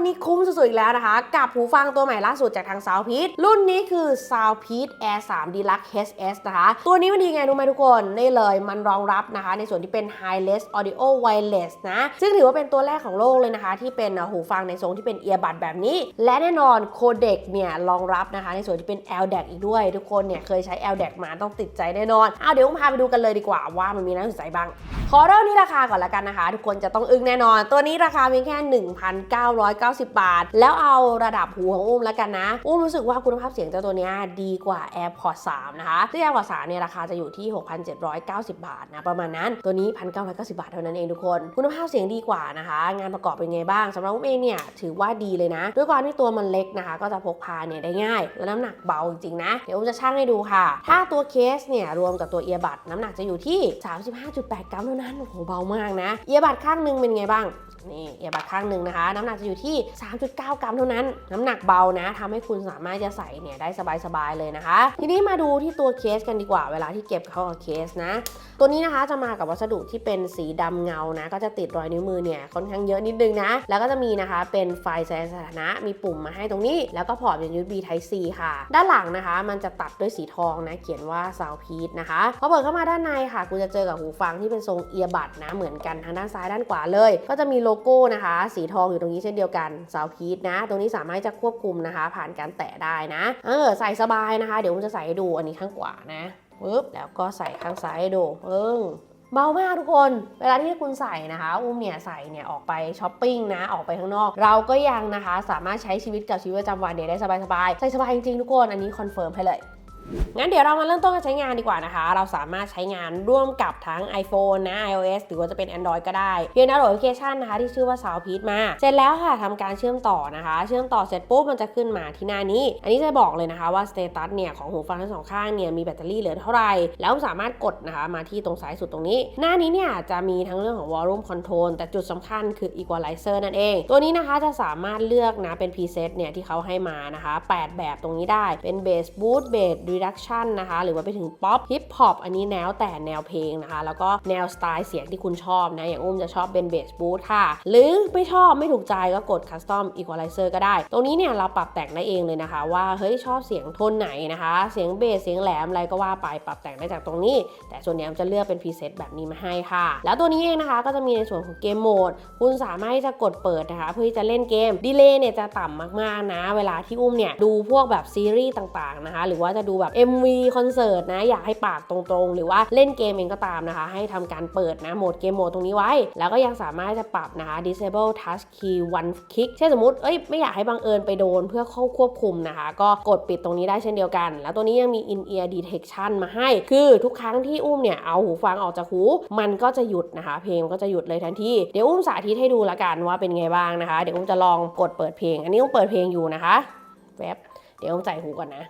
วันนี้คุ้มสุดๆอีกแล้วนะคะ กับหูฟังตัวใหม่ล่าสุดจากทาง Soundpeat รุ่นนี้คือ Soundpeat Air 3 Deluxe HS นะคะ ตัวนี้มันดีไงรู้ไหมทุกคนนี่เลยมันรองรับนะคะ ในส่วนที่เป็น High-res Audio Wireless นะ ซึ่งถือว่าเป็นตัวแรกของโลกเลยนะคะ ที่เป็นหูฟังในทรงที่เป็นเอียบัดแบบนี้ และแน่นอนโคเด็กเนี่ยรองรับนะคะ ในส่วนที่เป็น LDAC อีกด้วย ทุกคนเนี่ยเคยใช้ LDAC มาต้องติดใจแน่นอนเอาเดี๋ยวพาไปดูกันเลยดีกว่าว่ามันมีน่าสนใจบ้างขอเริ่มที่ราคาก่อนละกันนะคะ ทุกคนจะต้องอึ้งแน่นอน ตัวนี้ราคาเพียงแค่ 1,990บาท แล้วเอาระดับหูของอุ้มแล้วกันนะ อุ้มรู้สึกว่าคุณภาพเสียงเจ้าตัวนี้ดีกว่า AirPods 3 นะคะซึ่ง AirPods 3เนี่ยราคาจะอยู่ที่ 6,790 บาทนะประมาณนั้นตัวนี้ 1,990 บาทเท่านั้นเองทุกคน คุณภาพเสียงดีกว่านะคะ งานประกอบเป็นไงบ้างสำหรับอุ้มเองเนี่ยถือว่าดีเลยนะ ด้วยความที่ตัวมันเล็กนะคะ ก็จะพกพาเนี่ยได้ง่าย และน้ำหนักเบาจริงๆนะเดี๋ยวอุ้มจะชั่งให้ดูค่ะ ถ้าตัวเคสเนี่ยรวมกับตัวเอียบัดน้ำหนักจะอยู่ที่ 35.8กรัมเท่านั้นโอ้โหเบามากนะเอียบัดข้างหนึงเป็นไงบ้างนี่เอียบัดข้างหนึ่งนะคะ น้ำหนักจะอยู่ที่3.9 กรัมเท่านั้น น้ำหนักเบานะทำให้คุณสามารถจะใส่เนี่ยได้สบายๆเลยนะคะ ทีนี้มาดูที่ตัวเคสกันดีกว่า เวลาที่เก็บเข้ากับเคสนะ ตัวนี้นะคะจะมากับวัสดุที่เป็นสีดำเงานะ ก็จะติดรอยนิ้วมือเนี่ยค่อนข้างเยอะนิดนึงนะ แล้วก็จะมีนะคะเป็นไฟแสดงสถานะ มีปุ่มมาให้ตรงนี้ แล้วก็พอร์ตเป็น USB Type C ค่ะ ด้านหลังนะคะ มันจะตัดด้วยสีทองนะ เขียนว่า Sound p e a นะคะพอเปิดเข้ามาด้านในค่ะ คุณจะเจอกับหูฟังที่เป็นทรงเอียบัดนะ เหมือนกันทางด้านซ้ายด้านขวาเลย ก็จะมีโลโก้นะคะ สีทองอยู่ตรงนี้เช่นเดียวกัน Soundpeat นะ ตรงนี้สามารถจะควบคุมนะคะ ผ่านการแตะได้นะ เออใส่สบายนะคะ เดี๋ยวผมจะใส่ให้ดูอันนี้ข้างขวานะปึ๊บแล้วก็ใส่ข้างซ้ายให้ดูเออเบามากทุกคน เวลาที่คุณใส่นะคะ อุ้มเนี่ยใส่เนี่ยออกไปช้อปปิ้งนะ ออกไปข้างนอก เราก็ยังนะคะ สามารถใช้ชีวิตกับชีวิตประจำวันเนี่ยได้สบายๆ ใส่สบายจริงๆทุกคน อันนี้คอนเฟิร์มให้เลยงั้นเดี๋ยวเรามาเริ่มต้นกันใช้งานดีกว่านะคะ เราสามารถใช้งานร่วมกับทั้ง iPhone นะ iOS หรือว่าจะเป็น Android ก็ได้ เพียงดาวน์โหลดแอปพลิเคชันนะคะที่ชื่อว่า s o u n d p e a มา เสร็จแล้วค่ะทำการเชื่อมต่อนะคะ เชื่อมต่อเสร็จปุ๊บมันจะขึ้นมาที่หน้านี้ อันนี้จะบอกเลยนะคะว่าสเตตัสเนี่ยของหูฟังทั้งสองข้างเนี่ยมีแบตเตอรี่เหลือเท่าไหร่ แล้วสามารถกดนะคะมาที่ตรงซ้ายสุดตรงนี้ หน้านี้เนี่ยจะมีทั้งเรื่องของ volume control แต่จุดสำคัญคือ equalizer นั่นเอง ตัวนี้นะคะจะสามารถเลือกนะเป็น preset เนี่ยที่เขาให้มานะคะ 8 แบบตรงนี้ได้เป็น bass boost bass reduction นะคะ หรือว่าไปถึงป๊อปฮิปฮอปอันนี้แนวแต่แนวเพลงนะคะ แล้วก็แนวสไตล์เสียงที่คุณชอบนะ อย่างอุ้มจะชอบเป็นเบสบูทค่ะ หรือไม่ชอบไม่ถูกใจก็กด Custom Equalizer ก็ได้ ตรงนี้เนี่ยเราปรับแต่งได้เองเลยนะคะ ว่าเฮ้ยชอบเสียงโทนไหนนะคะ เสียงเบสเสียงแหลมอะไรก็ว่าไปปรับแต่งได้จากตรงนี้ แต่ส่วนใหญ่จะเลือกเป็นพรีเซตแบบนี้มาให้ค่ะ แล้วตัวนี้เองนะคะก็จะมีในส่วนของเกมโหมดคุณสามารถที่จะกดเปิดนะคะ เพื่อที่จะเล่นเกมดีเลย์เนี่ยจะต่ำมากๆนะ เวลาที่อุ้มเนี่ยดูพวกแบบซีรีส์ต่างๆนะคะ หรือว่าจะดูแบบ MV คอนเสิร์ตนะ อยากให้ปากตรงๆ หรือว่าเล่นเกมเองก็ตามนะคะ ให้ทำการเปิดนะโหมดเกมโหมดตรงนี้ไว้ แล้วก็ยังสามารถจะปรับนะคะ disable touch key one click เช่นสมมติเอ้ยไม่อยากให้บังเอิญไปโดนเพื่อเข้าควบคุมนะคะ ก็กดปิดตรงนี้ได้เช่นเดียวกัน แล้วตัวนี้ยังมี in ear detection มาให้ คือทุกครั้งที่อุ้มเนี่ยเอาหูฟังออกจากหู มันก็จะหยุดนะคะ เพลงก็จะหยุดเลยทันที เดี๋ยวอุ้มสาธิตให้ดูละกันว่าเป็นไงบ้างนะคะ เดี๋ยวอุ้มจะลองกดเปิดเพลง อันนี้อุ้มเปิดเพลงอยู่นะคะ แวบเดี๋ยวอุ้มใส่หูก่อนนะ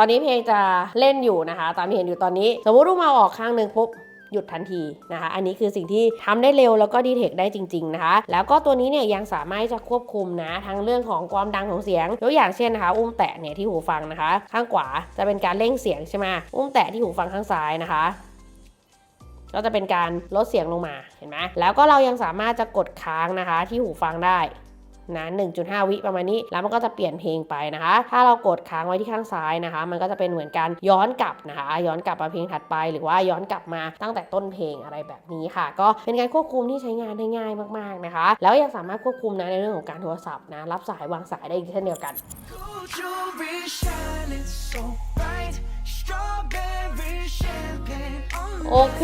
ตอนนี้เพลงจะเล่นอยู่นะคะ ตามที่เห็นอยู่ตอนนี้ สมมติอุ้มเอาออกข้างหนึ่งปุ๊บหยุดทันทีนะคะ อันนี้คือสิ่งที่ทำได้เร็วแล้วก็ดีเทคได้จริง ๆ นะคะ แล้วก็ตัวนี้เนี่ยยังสามารถจะควบคุมนะทั้งเรื่องของความดังของเสียงยกอย่างเช่นนะคะ อุ้มแตะเนี่ยที่หูฟังนะคะ ข้างขวาจะเป็นการเร่งเสียงใช่ไหมอุ้มแตะที่หูฟังข้างซ้ายนะคะก็จะเป็นการลดเสียงลงมาเห็นไหมแล้วก็เรายังสามารถจะกดค้างนะคะที่หูฟังได้ นะ1.5 วิประมาณนี้ แล้วมันก็จะเปลี่ยนเพลงไปนะคะ ถ้าเรากดค้างไว้ที่ข้างซ้ายนะคะ มันก็จะเป็นเหมือนการย้อนกลับนะคะ ย้อนกลับมาเพลงถัดไป หรือว่าย้อนกลับมาตั้งแต่ต้นเพลงอะไรแบบนี้ค่ะ ก็เป็นการควบคุมที่ใช้งานได้ง่ายมากๆนะคะ แล้วยังสามารถควบคุมนะในเรื่องของการโทรศัพท์นะ รับสายวางสายได้อีกเช่นเดียวกัน โอเค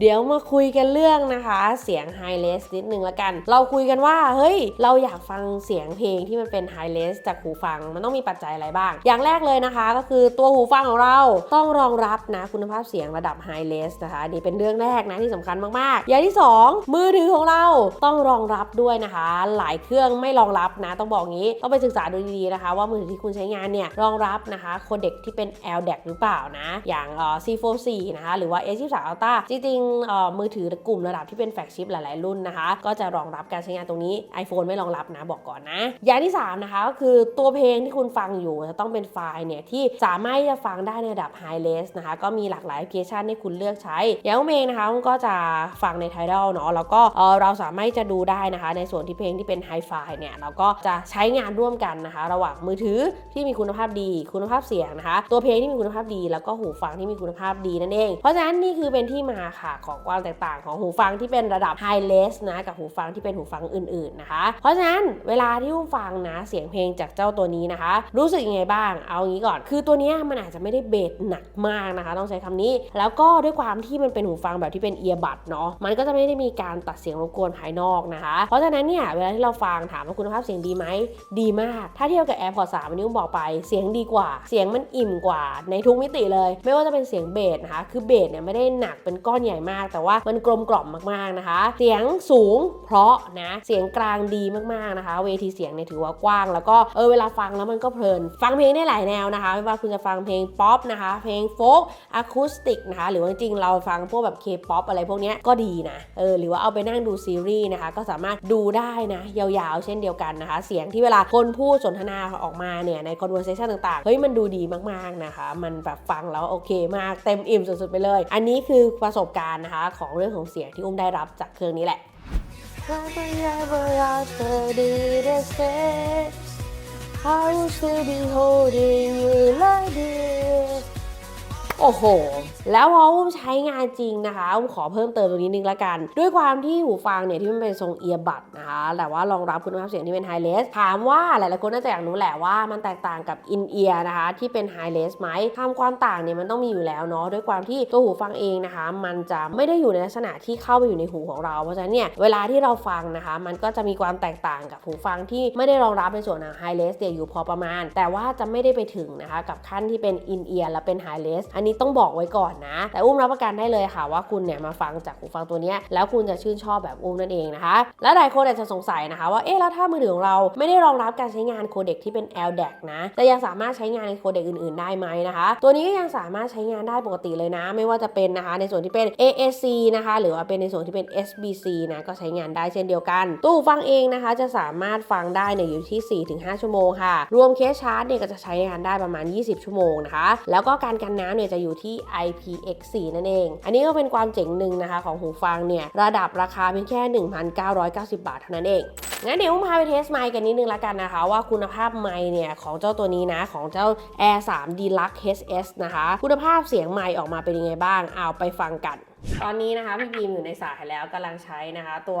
เดี๋ยวมาคุยกันเรื่องนะคะ เสียงไฮเลสนิดนึงละกัน เราคุยกันว่า เฮ้ย เราอยากฟังเสียงเพลงที่มันเป็นไฮเลสจากหูฟัง มันต้องมีปัจจัยอะไรบ้าง อย่างแรกเลยนะคะ ก็คือตัวหูฟังของเราต้องรองรับนะคุณภาพเสียงระดับไฮเลสนะคะนี่เป็นเรื่องแรกนะที่สำคัญมากๆ อย่างที่ 2 มือถือของเราต้องรองรับด้วยนะคะ หลายเครื่องไม่รองรับนะ ต้องบอกงี้ต้องไปศึกษาดูดีๆนะคะ ว่ามือถือที่คุณใช้งานเนี่ยรองรับนะคะโคเด็กที่เป็น LDAC หรือเปล่านะ อย่างเอ่อ C44 นะคะหรือว่า S23 Ultra จริงๆมือถือกลุ่มระดับที่เป็นแฟลกชิพหลายๆ รุ่นนะคะ ก็จะรองรับการใช้งานตรงนี้ iPhone ไม่รองรับนะบอกก่อนนะอย่างที่ 3 นะคะก็คือตัวเพลงที่คุณฟังอยู่จะต้องเป็นไฟล์เนี่ยที่สามารถที่จะฟังได้ในระดับ High Res นะคะ ก็มีหลากหลายแอปพลิเคชันให้คุณเลือกใช้อย่างผมเองนะคะก็จะฟังใน Tidal เนาะแล้วก็เราสามารถจะดูได้นะคะ ในส่วนที่เพลงที่เป็น High Fi เนี่ยเราก็จะใช้งานร่วมกันนะคะ ระหว่างมือถือที่มีคุณภาพดี คุณภาพเสียงนะคะ ตัวเพลงที่มีคุณภาพดี แล้วก็หูฟังที่มีคุณภาพดีนั่นเอง เพราะฉะนั้นนี่คือเป็นที่มาค่ะของความแตกต่างของหูฟังที่เป็นระดับ High Res นะกับหูฟังที่เป็นหูฟังอื่นๆนะคะ เพราะฉะนั้นเวลาที่คุณฟังนะเสียงเพลงจากเจ้าตัวนี้นะคะ รู้สึกยังไงบ้าง เอางี้ก่อน คือตัวนี้มันอาจจะไม่ได้เบสหนักมากนะคะ ต้องใช้คำนี้ แล้วก็ด้วยความที่มันเป็นหูฟังแบบที่เป็นเอียบัดเนาะมันก็จะไม่ได้มีการตัดเสียงรบกวนภายนอกนะคะ เพราะฉะนั้นเนี่ยเวลาที่เราฟังถามว่าคุณภาพเสียงดีไหมดีมาก ถ้าเทียบกับ AirPods 3วันนี้ผมบอกไปเสียงดีกว่า เสียงมันอิ่มกว่าในทุกมิติเลย ไม่ว่าจะเป็นเสียงเบสนะคะคือเบสเนี่ยไม่ได้หนักเป็นก้อนใหญ่มาก แต่ว่ามันกลมกล่อมมากๆนะคะ เสียงสูงเพราะนะเสียงกลางดีมากๆนะคะ เวทีเสียงเนี่ยถือว่ากว้าง แล้วก็เออเวลาฟังแล้วมันก็เพลิน ฟังเพลงได้หลายแนวนะคะ ไม่ว่าคุณจะฟังเพลงป๊อปนะคะ เพลงโฟล์กอะคูสติกนะคะ หรือว่าจริงๆเราฟังพวกแบบเคป๊อปอะไรพวกนี้ก็ดีนะเออหรือว่าเอาไปนั่งดูซีรีส์นะคะ ก็สามารถดูได้นะ ยาวๆ เช่นเดียวกันนะคะ เสียงที่เวลาคนพูดสนทนาออกมาเนี่ยใน conversation ต่างๆ เฮ้ยมันดูดีมากๆนะคะ มันแบบฟังแล้วโอเคมากเต็มอิ่มสุดๆไปเลยอันนี้คือประสบการณ์นะคะ ของเรื่องของเสียงที่อุ้มได้รับจากเครื่องนี้แหละ I will still be holding you like this โอ้โห แล้วพออุ้มใช้งานจริงนะคะอุ้มขอเพิ่มเติมตรงนี้นึงละกัน ด้วยความที่หูฟังเนี่ยที่มันเป็นทรงเอียบัดนะคะแต่ว่ารองรับคุณภาพเสียงที่เป็นไฮเลสถามว่าหลายๆคนน่าจะอยากรู้แหละว่ามันแตกต่างกับอินเอียร์นะคะที่เป็นไฮเลสไหมทำความต่างเนี่ยมันต้องมีอยู่แล้วเนาะด้วยความที่ตัวหูฟังเองนะคะ มันจะไม่ได้อยู่ในลักษณะที่เข้าไปอยู่ในหูของเรา เพราะฉะนั้นเนี่ยเวลาที่เราฟังนะคะ มันก็จะมีความแตกต่างกับหูฟังที่ไม่ได้รองรับในส่วนของไฮเลสเนี่ยอยู่พอประมาณ แต่ว่าจะไม่ได้ไปถึงนะคะกับขั้นที่เป็นอินเอียและเป็นไฮเลสอันนี้ต้องบอกไว้ก่อนนะ แต่อุ้มรับประกันได้เลยค่ะว่าคุณเนี่ยมาฟังจากหูฟังตัวนี้แล้วคุณจะชื่นชอบแบบอุ้มนั่นเองนะคะ และหลายคนอาจจะสงสัยนะคะ ว่าเอ๊ะแล้วถ้ามือถือของเราไม่ได้รองรับการใช้งานโคเด็กที่เป็น LDAC นะแต่ยังสามารถใช้งานในโคเด็กอื่น ๆ ได้ไหมนะคะ ตัวนี้ก็ยังสามารถใช้งานได้ปกติเลยนะ ไม่ว่าจะเป็นนะคะ ในส่วนที่เป็น AAC นะคะ หรือว่าเป็นในส่วนที่เป็น SBC นะก็ใช้งานได้เช่นเดียวกัน ตู้ฟังเองนะคะ จะสามารถฟังได้เนี่ยอยู่ที่ 4-5 ชั่วโมงค่ะ รวมเคสชาร์จเนี่ยก็จะใช้งานได้ประมาณ 20 ชั่วโมงนะคะ แล้วก็การกันน้ำเนี่ยจะอยู่ที่ IPX4 นั่นเอง อันนี้ก็เป็นความเจ๋งหนึ่งนะคะของหูฟังเนี่ยระดับราคาเพียงแค่ 1,990 บาทเท่านั้นเองงั้นเดี๋ยวมพาไปเทสไมค์กันนิดนึงละกันนะคะ ว่าคุณภาพไมค์เนี่ยของเจ้าตัวนี้นะของเจ้า Air 3 Deluxe HS นะคะ คุณภาพเสียงไมค์ออกมาเป็นยังไงบ้างเอาไปฟังกันตอนนี้นะคะ พี่บีมอยู่ในสายแล้วกำลังใช้นะคะ ตัว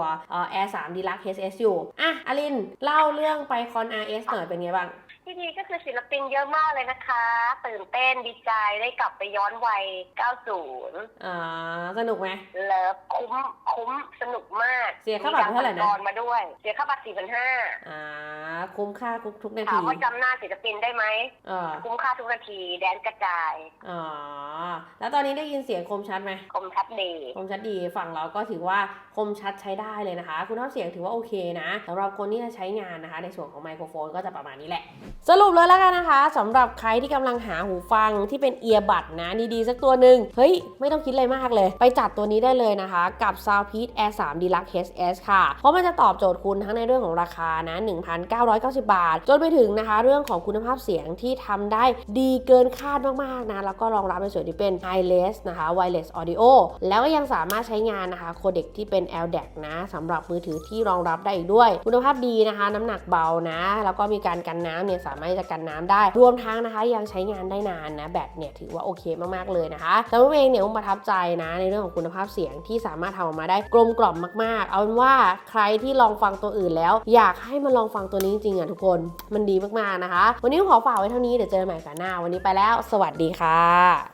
Air 3 Deluxe HS อยู่ อะอลิน เล่าเรื่องไปคอน RS หน่อยเป็นไงบ้าง ที่นี่ก็คือศิลปินเยอะมากเลยนะคะ ตื่นเต้นดีใจได้กลับไปย้อนวัย 90 อ่า สนุกไหมเลิฟคุ้มคุ้มสนุกมาก เสียค่าบัตรเท่าไหร่นะมีกรมาด้วย เสียค่าบัตร4,500อ่า คุ้มค่าทุกทุกนาถามทีว่าจำหน้าศิลปินได้ไหมเออคุ้มค่าทุกนาที แดนกระจายอ๋อแล้วตอนนี้ได้ยินเสียงคมชัดไหมคมชัดดีคมชัดดีฝั่งเราก็ถือว่าคมชัดใช้ได้เลยนะคะ คุณภาพเสียงถือว่าโอเคนะสำหรับคนที่จะใช้งานนะคะ ในส่วนของไมโครโฟนก็จะประมาณนี้แหละสรุปเลยแล้วกันนะคะสำหรับใครที่กำลังหาหูฟังที่เป็นเอียบัดนะดีๆ สักตัวหนึ่งเฮ้ย ไม่ต้องคิดอะไรมากเลย ไปจัดตัวนี้ได้เลยนะคะ กับ Soundpeak Air 3 Deluxe HS ค่ะ เพราะมันจะตอบโจทย์คุณทั้งในเรื่องของราคานะ 1,990 บาท จนไปถึงนะคะ เรื่องของคุณภาพเสียงที่ทำได้ดีเกินคาดมากๆนะ แล้วก็รองรับในส่วนที่เป็น Wireless นะคะ Wireless Audio แล้วก็ยังสามารถใช้งานนะคะโคเด็กที่เป็น LDAC นะสำหรับมือถือที่รองรับได้อีกด้วย คุณภาพดีนะคะ น้ำหนักเบานะ แล้วก็มีการกันน้ำเนี่ยสามารถจะกันน้ำได้ รวมทั้งนะคะยังใช้งานได้นานนะแบตเนี่ยถือว่าโอเคมากๆเลยนะคะแต่ว่าเองเนี่ยอุ้มประทับใจนะในเรื่องของคุณภาพเสียงที่สามารถทำออกมาได้กลมกล่อมมาก ๆ เอาเป็นว่าใครที่ลองฟังตัวอื่นแล้ว อยากให้มาลองฟังตัวนี้จริงๆอะทุกคนมันดีมากๆนะคะ วันนี้ขอฝากไว้เท่านี้เดี๋ยวเจอกันใหม่กันหน้า วันนี้ไปแล้ว สวัสดีค่ะ